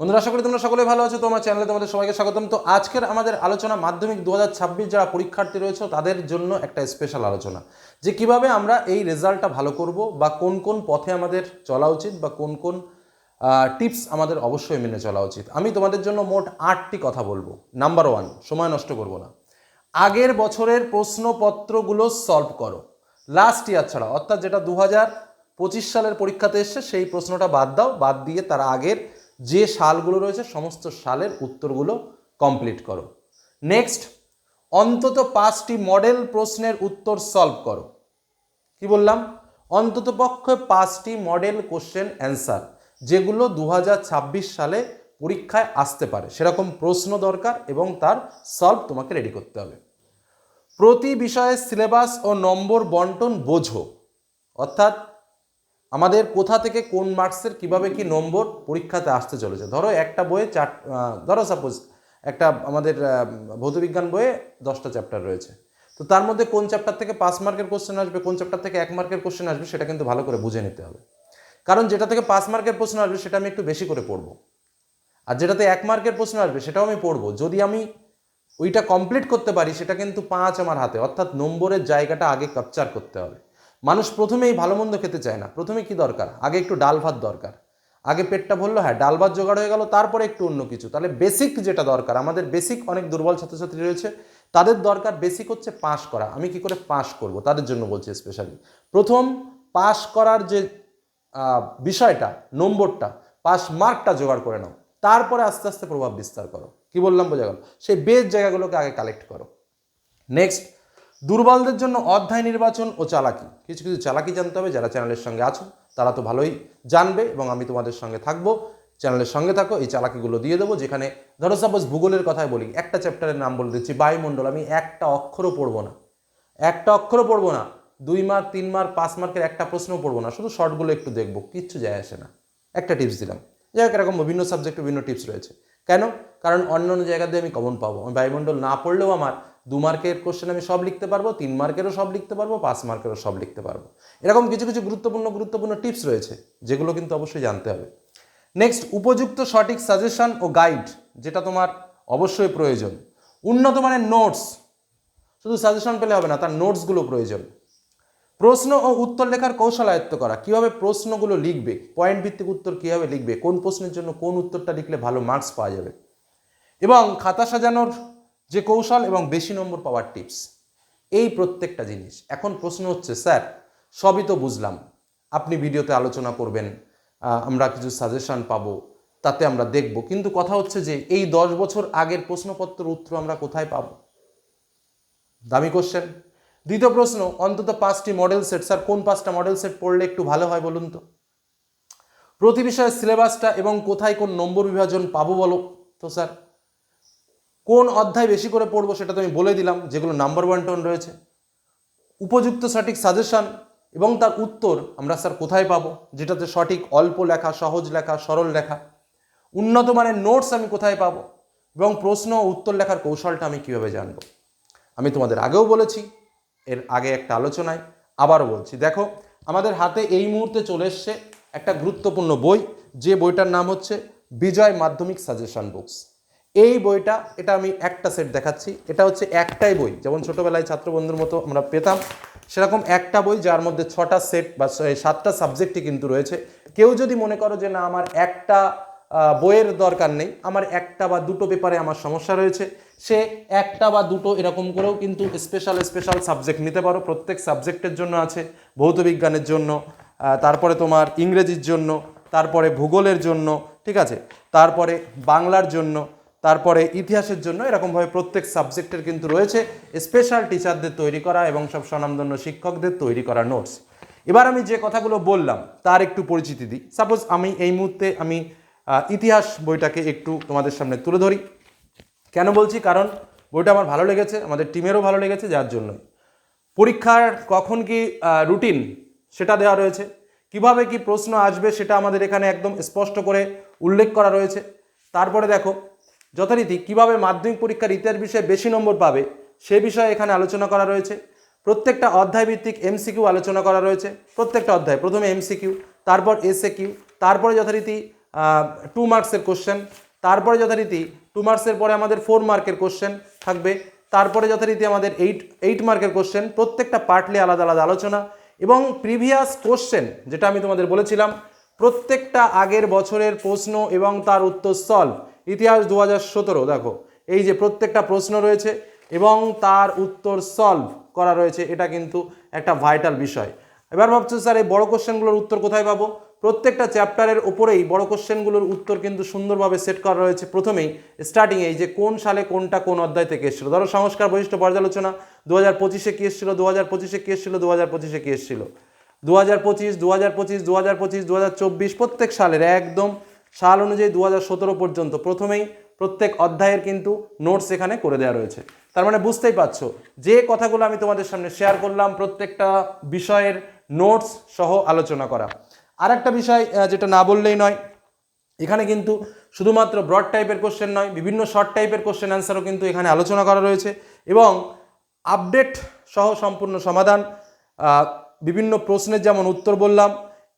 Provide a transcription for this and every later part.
বন্ধুরা, আশা করি তোমরা সকলে ভালো আছো। তোমার চ্যানেলে তোমাদের সবাইকে স্বাগতম। তো আজকের আমাদের আলোচনা মাধ্যমিক দু হাজার ছাব্বিশ যারা পরীক্ষার্থী রয়েছে, তাদের জন্য একটা স্পেশাল আলোচনা। যে কীভাবে আমরা এই রেজাল্টটা ভালো করব বা কোন কোন পথে আমাদের চলা উচিত বা কোন কোন টিপস আমাদের অবশ্যই মেনে চলা উচিত। আমি তোমাদের জন্য মোট আটটি কথা বলব। নাম্বার ওয়ান সময় নষ্ট করব না। আগের বছরের প্রশ্নপত্রগুলো সলভ করো। লাস্ট ইয়ার ছাড়া, অর্থাৎ যেটা দু পঁচিশ সালের পরীক্ষাতে এসছে, সেই প্রশ্নটা বাদ দাও, বাদ দিয়ে তার আগের যে সালগুলো রয়েছে, সমস্ত সালের উত্তরগুলো কমপ্লিট করো। নেক্সট অন্তত পাঁচটি মডেল প্রশ্নের উত্তর সলভ করো। কি বললাম? অন্তত পক্ষে পাঁচটি মডেল কোশ্চেন অ্যান্সার যেগুলো দু হাজার ছাব্বিশ সালে পরীক্ষায় আসতে পারে। সেরকম প্রশ্ন দরকার এবং তার সলভ তোমাকে রেডি করতে হবে। প্রতি বিষয়ে সিলেবাস ও নম্বর বন্টন বোঝো। অর্থাৎ আমাদের কোথা থেকে কোন মার্কসের, কীভাবে কি নম্বর পরীক্ষাতে আসতে চলেছে। ধরো একটা বইয়ে চার ধরো সাপোজ একটা আমাদের ভৌতবিজ্ঞান বইয়ে দশটা চ্যাপ্টার রয়েছে। তো তার মধ্যে কোন চ্যাপ্টার থেকে পাঁচ মার্কের কোশ্চেন আসবে, কোন চ্যাপ্টার থেকে এক মার্কের কোশ্চেন আসবে, সেটা কিন্তু ভালো করে বুঝে নিতে হবে। কারণ যেটা থেকে পাঁচ মার্কের প্রশ্ন আসবে, সেটা আমি একটু বেশি করে পড়ব। আর যেটাতে এক মার্কের প্রশ্ন আসবে, সেটাও আমি পড়ব। যদি আমি ওইটা কমপ্লিট করতে পারি, সেটা কিন্তু পাঁচ আমার হাতে। অর্থাৎ নম্বরের জায়গাটা আগে ক্যাপচার করতে হবে। মানুষ প্রথমেই ভালো মন্দ খেতে চায় না। প্রথমে কি দরকার? আগে একটু ডাল ভাত দরকার। আগে পেটটা ভরলো হ্যাঁ ডাল ভাত জোগাড় হয়ে গেল, তারপরে একটু অন্য কিছু। তাহলে বেসিক যেটা দরকার, আমাদের বেসিক অনেক দুর্বল ছাত্রছাত্রী রয়েছে, তাদের দরকার বেসিক হচ্ছে পাস করা। আমি কি করে পাস করব? তাদের জন্য বলছি স্পেশালি প্রথম পাস করার যে বিষয়টা, নম্বরটা পাস মার্কটা জোগাড় করে নাও। তারপরে আস্তে আস্তে প্রভাব বিস্তার করো। কি বললাম বোঝা গেল? সেই বেস জায়গাগুলোকে আগে কালেক্ট করো। নেক্সট দুর্বলদের জন্য অধ্যায় নির্বাচন ও চালাকি। কিছু কিছু চালাকি জানতে হবে, যারা চ্যানেলের সঙ্গে আছো, তারা তো ভালোই জানবে এবং আমি তোমাদের সঙ্গে থাকব। চ্যানেলের সঙ্গে থাকো, এই চালাকিগুলো দিয়ে দেবো, যেখানে ধরো সাপোজ ভূগোলের কথাই বলি, একটা চ্যাপ্টারের নাম বলে দিচ্ছি, বায়ুমণ্ডল। আমি একটা অক্ষরও পড়ব না। একটা অক্ষরও পড়ব না। দুই মার্ক তিন মার্ক পাঁচ মার্কের একটা প্রশ্নও পড়ব না। শুধু শর্টগুলো একটু দেখব, কিচ্ছু যায় আসে না। একটা টিপস দিলাম। যাই হোক, এরকম বিভিন্ন সাবজেক্টে বিভিন্ন টিপস রয়েছে। কেন? কারণ অন্য অন্য জায়গা দিয়ে আমি কমন পাবো। আমি বায়ুমণ্ডল না পড়লেও আমার দু মার্কের কোশ্চেন আমি সব লিখতে পারব, তিন মার্কেরও সব লিখতে পারব, পাঁচ মার্কেরও সব লিখতে পারব। এরকম কিছু কিছু গুরুত্বপূর্ণ গুরুত্বপূর্ণ টিপস রয়েছে, যেগুলো কিন্তু অবশ্যই জানতে হবে। নেক্সট উপযুক্ত সঠিক সাজেশন ও গাইড যেটা তোমার অবশ্যই প্রয়োজন। উন্নত মানের নোটস শুধু সাজেশন পেলে হবে না, তার নোটসগুলো প্রয়োজন। প্রশ্ন ও উত্তর লেখার কৌশল আয়ত্ত করা। কীভাবে প্রশ্নগুলো লিখবে? পয়েন্ট ভিত্তিক উত্তর কীভাবে লিখবে? কোন প্রশ্নের জন্য কোন উত্তরটা লিখলে ভালো মার্কস পাওয়া যাবে? এবং খাতা সাজানোর যে কৌশল এবং বেশি নম্বর পাওয়ার টিপস এই প্রত্যেকটা জিনিস। এখন প্রশ্ন হচ্ছে, স্যার, সবই তো বুঝলাম। আপনি ভিডিওতে আলোচনা করবেন আমরা কিছু সাজেশন পাবো, তাতে আমরা দেখব। কিন্তু কথা হচ্ছে যে, এই দশ বছর আগের প্রশ্নপত্র উত্তর আমরা কোথায় পাবো? দামি কোশ্চেন দ্বিতীয় প্রশ্ন, অন্তত পাঁচটি মডেল সেট স্যার, কোন পাঁচটা মডেল সেট পড়লে একটু ভালো হয় বলুন তো? প্রতি বিষয়ের সিলেবাসটা এবং কোথায় কোন নম্বর বিভাজন পাবো বলো তো, স্যার? কোন অধ্যায় বেশি করে পড়ব সেটা তো আমি বলে দিলাম, যেগুলো নাম্বার ওয়ান টোন রয়েছে। উপযুক্ত সঠিক সাজেশন এবং তার উত্তর আমরা, স্যার, কোথায় পাবো, যেটাতে সঠিক অল্প লেখা, সহজ লেখা, সরল লেখা। উন্নত মানের নোটস আমি কোথায় পাবো এবং প্রশ্ন ও উত্তর লেখার কৌশলটা আমি কীভাবে জানব? আমি তোমাদের আগেও বলেছি এর আগে একটা আলোচনায় আবারও বলছি। দেখো, আমাদের হাতে এই মুহূর্তে চলে এসছে একটা গুরুত্বপূর্ণ বই, যে বইটার নাম হচ্ছে বিজয় মাধ্যমিক সাজেশন বুকস। এই বইটা, এটা আমি একটা সেট দেখাচ্ছি। এটা হচ্ছে একটাই বই, যেমন ছোটোবেলায় ছাত্র বন্ধুর মতো আমরা পেতাম। সেরকম একটা বই, যার মধ্যে ছটা সেট বা সাতটা সাবজেক্টই কিন্তু রয়েছে। কেউ যদি মনে করো যে, না, আমার একটা বইয়ের দরকার নেই। আমার একটা বা দুটো পেপারে আমার সমস্যা রয়েছে। সে একটা বা দুটো এরকম করেও কিন্তু স্পেশাল স্পেশাল সাবজেক্ট নিতে পারো। প্রত্যেক সাবজেক্টের জন্য আছে। ভৌতবিজ্ঞানের জন্য তারপরে তোমার ইংরেজির জন্য, তারপরে ভূগোলের জন্য, ঠিক আছে? তারপরে বাংলার জন্য, তারপরে ইতিহাসের জন্য এরকমভাবে প্রত্যেক সাবজেক্টের কিন্তু রয়েছে। স্পেশাল টিচারদের তৈরি করা এবং সব স্বনামধন্য শিক্ষকদের তৈরি করা নোটস এবার আমি যে কথাগুলো বললাম, তার একটু পরিচিতি দিই। সাপোজ আমি এই মুহূর্তে আমি ইতিহাস বইটাকে একটু তোমাদের সামনে তুলে ধরি। কেন বলছি? কারণ বইটা আমার ভালো লেগেছে, আমাদের টিমেরও ভালো লেগেছে, যার জন্যই পরীক্ষার কখন কি রুটিন সেটা দেওয়া রয়েছে। কীভাবে কি প্রশ্ন আসবে সেটা আমাদের এখানে একদম স্পষ্ট করে উল্লেখ করা রয়েছে। তারপরে দেখো, যথারীতি কীভাবে মাধ্যমিক পরীক্ষার ইতিহাস বিষয়ে বেশি নম্বর পাবে সে বিষয়ে এখানে আলোচনা করা রয়েছে। প্রত্যেকটা অধ্যায় ভিত্তিক এমসিকিউ আলোচনা করা রয়েছে, প্রত্যেকটা অধ্যায়, প্রথমে এমসিকিউ তারপর এসএ কিউ তারপরে যথারীতি টু মার্কসের কোশ্চেন তারপরে যথারীতি টু মার্কসের পরে আমাদের ফোর মার্কের কোশ্চেন থাকবে, তারপরে যথারীতি আমাদের এইট এইট মার্কের কোশ্চেন প্রত্যেকটা পার্টলি আলাদা আলাদা আলোচনা এবং প্রিভিয়াস কোশ্চেন যেটা আমি তোমাদের বলেছিলাম, প্রত্যেকটা আগের বছরের প্রশ্ন এবং তার উত্তর সলভ ইতিহাস দু হাজার সতেরো, দেখো, এই যে প্রত্যেকটা প্রশ্ন রয়েছে এবং তার উত্তর সলভ করা রয়েছে, এটা কিন্তু একটা ভাইটাল বিষয়। এবার ভাবছ, স্যার, এই বড় কোশ্চেনগুলোর উত্তর কোথায় পাবো? প্রত্যেকটা চ্যাপ্টারের উপরেই বড় কোশ্চেনগুলোর উত্তর কিন্তু সুন্দরভাবে সেট করা রয়েছে। প্রথমেই স্টার্টিংয়েই যে কোন সালে কোনটা কোন অধ্যায় থেকে এসেছিল? ধরো সংস্কার বৈশিষ্ট্য পর্যালোচনা দু হাজার পঁচিশে কী এসেছিল? দু হাজার পঁচিশে কী এসেছিল? দু হাজার পঁচিশে কী এসেছিল? দু হাজার পঁচিশ দু হাজার পঁচিশ দু হাজার পঁচিশ দু হাজার চব্বিশ, প্রত্যেক সালের একদম সাল অনুযায়ী দু হাজার সতেরো পর্যন্ত প্রথমেই প্রত্যেক অধ্যায়ের কিন্তু নোটস এখানে করে দেওয়া রয়েছে। তার মানে বুঝতেই পারছ, যে কথাগুলো আমি তোমাদের সামনে শেয়ার করলাম, প্রত্যেকটা বিষয়ের নোটস সহ আলোচনা করা। আর একটা বিষয় যেটা না বললেই নয়, এখানে কিন্তু শুধুমাত্র ব্রড টাইপের কোশ্চেন নয়, বিভিন্ন শর্ট টাইপের কোশ্চেন অ্যান্সারও কিন্তু এখানে আলোচনা করা রয়েছে এবং আপডেট সহ সম্পূর্ণ সমাধান বিভিন্ন প্রশ্নের যেমন উত্তর বললাম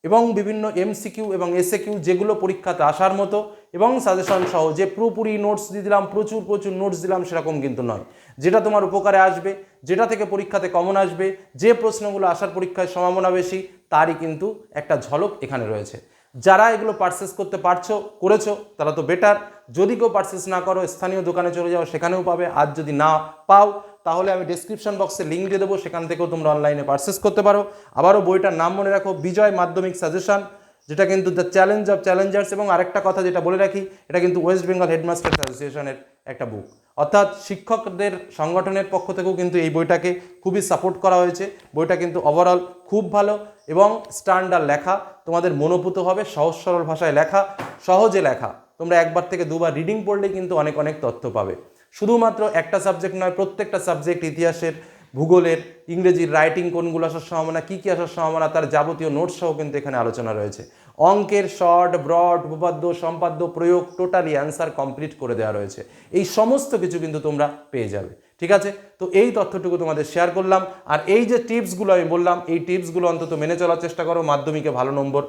এবং বিভিন্ন এমসিকিউ এবং এসএকিউ যেগুলো পরীক্ষাতে আসার মতো এবং সাজেশন সহ যে পুরোপুরি নোটস দিয়ে দিলাম, প্রচুর প্রচুর নোটস দিলাম সেরকম কিন্তু নয়। যেটা তোমার উপকারে আসবে, যেটা থেকে পরীক্ষাতে কমন আসবে, যে প্রশ্নগুলো আসার পরীক্ষায় সম্ভাবনা বেশি, তারই কিন্তু একটা ঝলক এখানে রয়েছে। যারা এগুলো পারচেস করতে পারছ, করেছ, তারা তো বেটার যদি কেউ পারচেস না করো, স্থানীয় দোকানে চলে যাও, সেখানেও পাবে। আর যদি না পাও তাহলে আমি ডেসক্রিপশন বক্সে লিঙ্ক দিয়ে দেবো, সেখান থেকেও তোমরা অনলাইনে পারচেস করতে পারো। আবারও বইটার নাম মনে রাখো, বিজয় মাধ্যমিক সাজেশন যেটা কিন্তু দ্য চ্যালেঞ্জ অফ চ্যালেঞ্জার্স এবং আরেকটা কথা যেটা বলে রাখি, এটা কিন্তু ওয়েস্ট বেঙ্গল হেডমাস্টার্স অ্যাসোসিয়েশনের একটা বুক অর্থাৎ শিক্ষকদের সংগঠনের পক্ষ থেকেও কিন্তু এই বইটাকে খুবই সাপোর্ট করা হয়েছে। বইটা কিন্তু ওভারঅল খুব ভালো এবং স্ট্যান্ডার্ড লেখা, তোমাদের মনোভূত হবে, সহজ সরল ভাষায় লেখা, সহজে লেখা। তোমরা একবার থেকে দুবার রিডিং পড়লেই কিন্তু অনেক অনেক তথ্য পাবে। শুধুমাত্র একটা সাবজেক্ট নয়, প্রত্যেকটা সাবজেক্ট ইতিহাসের, ভূগোলের, ইংরেজির রাইটিং কোনগুলো আসার সম্ভাবনা, কী কী আসার সম্ভাবনা, তার যাবতীয় নোটস সহ কিন্তু এখানে আলোচনা রয়েছে। অঙ্কের শর্ট ব্রড উপপাদ্য, সম্পাদ্য প্রয়োগ টোটালি অ্যান্সার কমপ্লিট করে দেওয়া রয়েছে। এই সমস্ত কিছু কিন্তু তোমরা পেয়ে যাবে। ঠিক আছে? তো এই তথ্যটুকু তোমাদের শেয়ার করলাম। আর এই যে টিপসগুলো আমি বললাম, এই টিপসগুলো অন্তত মেনে চলার চেষ্টা করো। মাধ্যমিকে ভালো নম্বর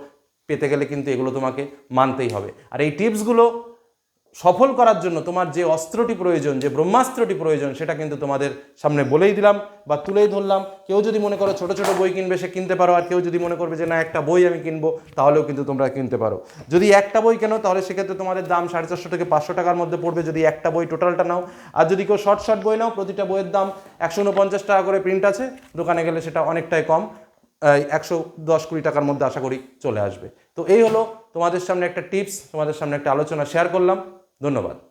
পেতে গেলে কিন্তু এগুলো তোমাকে মানতেই হবে। আর এই টিপসগুলো সফল করার জন্য তোমার যে অস্ত্রটি প্রয়োজন, যে ব্রহ্মাস্ত্রটি প্রয়োজন, সেটা কিন্তু তোমাদের সামনে বলেই দিলাম বা তুলেই ধরলাম। কেউ যদি মনে করো ছোট ছোট বই কিনবে, সে কিনতে পারো। আর কেউ যদি মনে করবে যে, না, একটা বই আমি কিনবো, তাহলেও কিন্তু তোমরা কিনতে পারো। যদি একটা বই কেনো, তাহলে সেক্ষেত্রে তোমাদের দাম সাড়ে চারশো থেকে পাঁচশো টাকার মধ্যে পড়বে যদি একটা বই টোটালটা নাও। আর যদি কেউ শর্ট শর্ট বই নাও, প্রতিটা বইয়ের দাম একশো উনপঞ্চাশ টাকা করে প্রিন্ট আছে। দোকানে গেলে সেটা অনেকটাই কম। একশো দশ কুড়ি টাকার মধ্যে আশা করি চলে আসবে। তো এই হলো তোমাদের সামনে একটা টিপস তোমাদের সামনে একটা আলোচনা শেয়ার করলাম। ধন্যবাদ।